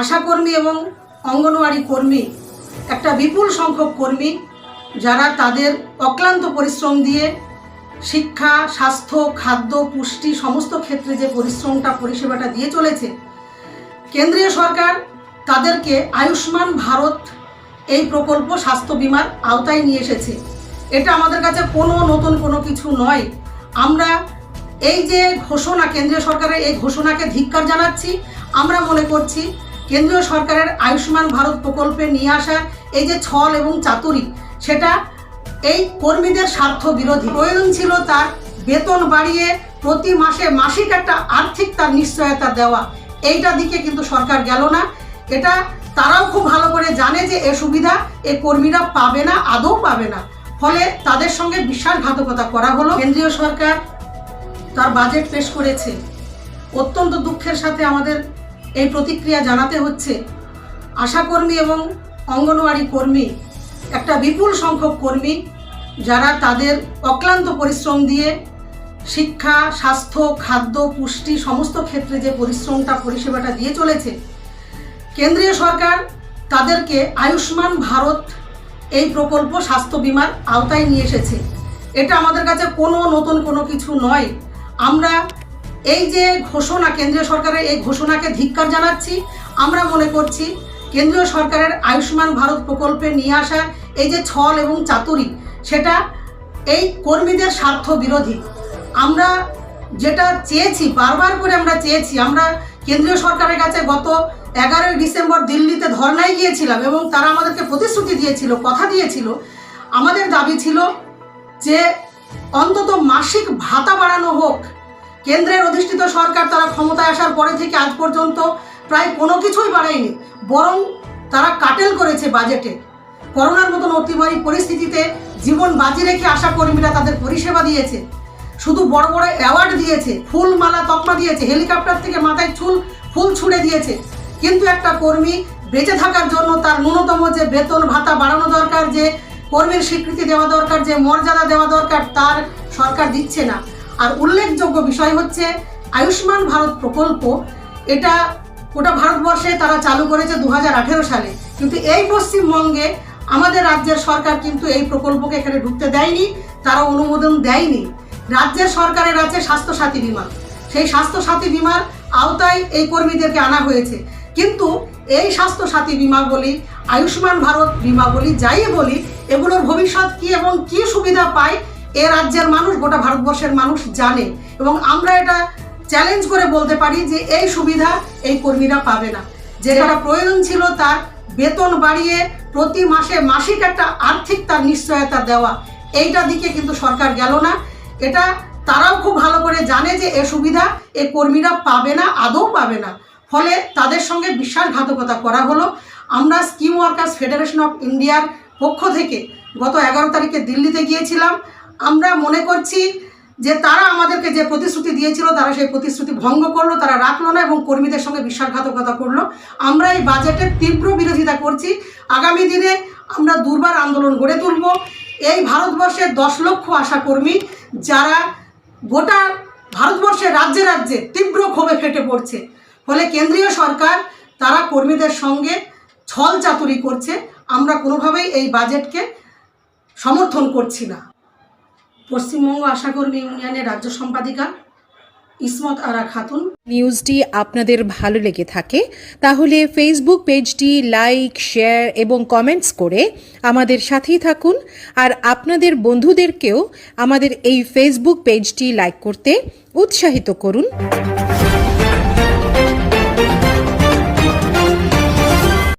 আশাকর্মী এবং অঙ্গনওয়াড়ি কর্মী, একটা বিপুল সংখ্যক কর্মী যারা তাদের অক্লান্ত পরিশ্রম দিয়ে শিক্ষা, স্বাস্থ্য, খাদ্য, পুষ্টি সমস্ত ক্ষেত্রে যে পরিশ্রমটা, পরিষেবাটা দিয়ে চলেছে, কেন্দ্রীয় সরকার তাদেরকে আয়ুষ্মান ভারত এই প্রকল্প স্বাস্থ্য বিমার আওতায় নিয়ে এসেছে। এটা আমাদের কাছে কোনো নতুন কোনো কিছু নয়। আমরা এই যে ঘোষণা, কেন্দ্রীয় সরকারের এই ঘোষণাকে ধিক্কার জানাচ্ছি। আমরা মনে করছি কেন্দ্রীয় সরকারের আয়ুষ্মান ভারত প্রকল্পে নিয়ে আসা এই যে ছল এবং চাতুরি, সেটা এই কর্মীদের স্বার্থ বিরোধী। প্রয়োজন ছিল তার বেতন বাড়িয়ে প্রতি মাসে মাসিক একটা আর্থিক তার নিশ্চয়তা দেওয়া। এইটা দিকে কিন্তু সরকার গেল না। এটা তারাও খুব ভালো করে জানে যে এ সুবিধা এ কর্মীরা পাবে না, আদৌ পাবে না। ফলে তাদের সঙ্গে বিশ্বাসঘাতকতা করা হলো। কেন্দ্রীয় সরকার তার বাজেট পেশ করেছে। অত্যন্ত দুঃখের সাথে আমাদের এই প্রতিক্রিয়া জানাতে হচ্ছে আশাকর্মী এবং অঙ্গনওয়াড়ি কর্মী, একটা বিপুল সংখ্যক কর্মী যারা তাদের অক্লান্ত পরিশ্রম দিয়ে শিক্ষা, স্বাস্থ্য, খাদ্য, পুষ্টি সমস্ত ক্ষেত্রে যে পরিশ্রমটা, পরিষেবাটা দিয়ে চলেছে, কেন্দ্রীয় সরকার তাদেরকে আয়ুষ্মান ভারত এই প্রকল্প স্বাস্থ্য বিমার আওতায় নিয়ে এসেছে। এটা আমাদের কাছে কোনো নতুন কোনো কিছু নয়। আমরা এই যে ঘোষণা, কেন্দ্রীয় সরকারের এই ঘোষণাকে ধিক্কার জানাচ্ছি, আমরা মনে করছি কেন্দ্রীয় সরকারের আয়ুষ্মান ভারত প্রকল্পে নিয়ে আসা এই যে ছল এবং চাতুরি, সেটা এই কর্মীদের স্বার্থ বিরোধী। আমরা যেটা চেয়েছি, বারবার করে আমরা চেয়েছি, আমরা কেন্দ্রীয় সরকারের কাছে গত এগারোই ডিসেম্বর দিল্লিতে ধর্নায় গিয়েছিলাম এবং তারা আমাদেরকে প্রতিশ্রুতি দিয়েছিল, কথা দিয়েছিল। আমাদের দাবি ছিল যে অন্তত মাসিক ভাতা বাড়ানো হোক কেন্দ্রের অধিষ্ঠিত সরকার তারা ক্ষমতায় আসার পরে থেকে আজ পর্যন্ত প্রায় কোনো কিছুই বাড়ায়নি, বরং তারা কাটেল করেছে বাজেটে। করোনার মতন অতিমারী পরিস্থিতিতে জীবন বাজি রেখে আশা কর্মীরা তাদের পরিষেবা দিয়েছে। শুধু বড় বড় অ্যাওয়ার্ড দিয়েছে, ফুল মালা তকমা দিয়েছে, হেলিকপ্টার থেকে মাথায় চুল, ফুল ছুঁড়ে দিয়েছে। কিন্তু একটা কর্মী বেঁচে থাকার জন্য তার ন্যূনতম যে বেতন ভাতা বাড়ানো দরকার, যে কর্মীর স্বীকৃতি দেওয়া দরকার, যে মর্যাদা দেওয়া দরকার, তার সরকার দিচ্ছে না। আর উল্লেখযোগ্য বিষয় হচ্ছে আয়ুষ্মান ভারত প্রকল্প, এটা গোটা ভারতবর্ষে তারা চালু করেছে দু হাজার আঠেরো সালে। কিন্তু এই পশ্চিমবঙ্গে আমাদের রাজ্যের সরকার কিন্তু এই প্রকল্পকে এখানে ঢুকতে দেয়নি, তারা অনুমোদন দেয়নি। রাজ্যের সরকারের আছে স্বাস্থ্যসাথী বিমা। সেই স্বাস্থ্যসাথী বিমার আওতায় এই কর্মীদেরকে আনা হয়েছে। কিন্তু এই স্বাস্থ্যসাথী বিমা বলি, আয়ুষ্মান ভারত বিমা বলি, যাই বলি, এগুলোর ভবিষ্যৎ কি এবং কি সুবিধা পায় এ রাজ্যের মানুষ, গোটা ভারতবর্ষের মানুষ জানে এবং আমরা এটা চ্যালেঞ্জ করে বলতে পারি যে এই সুবিধা এই কর্মীরা পাবে না। যেটা প্রয়োজন ছিল তার বেতন বাড়িয়ে প্রতি মাসে মাসিক একটা আর্থিক তার নিশ্চয়তা দেওয়া, এইটা দিকে কিন্তু সরকার গেল না। এটা তারাও খুব ভালো করে জানে যে এ সুবিধা এ কর্মীরা পাবে না, আদৌ পাবে না। ফলে তাদের সঙ্গে বিশ্বাসঘাতকতা করা হলো। আমরা স্কিম ওয়ার্কার্স ফেডারেশন অফ ইন্ডিয়ার পক্ষ থেকে গত এগারো তারিখে দিল্লিতে গিয়েছিলাম। আমরা মনে করছি যে তারা আমাদেরকে যে প্রতিশ্রুতি দিয়েছিল, তারা সেই প্রতিশ্রুতি ভঙ্গ করল, তারা রাখল না এবং কর্মীদের সঙ্গে বিশ্বাসঘাতকতা করল। আমরা এই বাজেটের তীব্র বিরোধিতা করছি। আগামী দিনে আমরা দুর্বার আন্দোলন গড়ে তুলব। এই ভারতবর্ষের দশ লক্ষ আশা কর্মী, যারা গোটা ভারতবর্ষের রাজ্যে রাজ্যে তীব্র ক্ষোভে ফেটে পড়ছে। ফলে কেন্দ্রীয় সরকার, তারা কর্মীদের সঙ্গে ছল চাতুরি করছে। আমরা কোনোভাবেই এই বাজেটকে সমর্থন করছি না। পশ্চিমবঙ্গ আশাকর্মী ইউনিয়নের রাজ্য সম্পাদিকা ইসমত আরা খাতুন। নিউজটি আপনাদের ভালো লেগে থাকে, তাহলে ফেসবুক পেজটি লাইক শেয়ার এবং কমেন্টস করে আমাদের সাথেই থাকুন। আর আপনাদের বন্ধুদেরকেও আমাদের এই ফেসবুক পেজটি লাইক করতে উৎসাহিত করুন।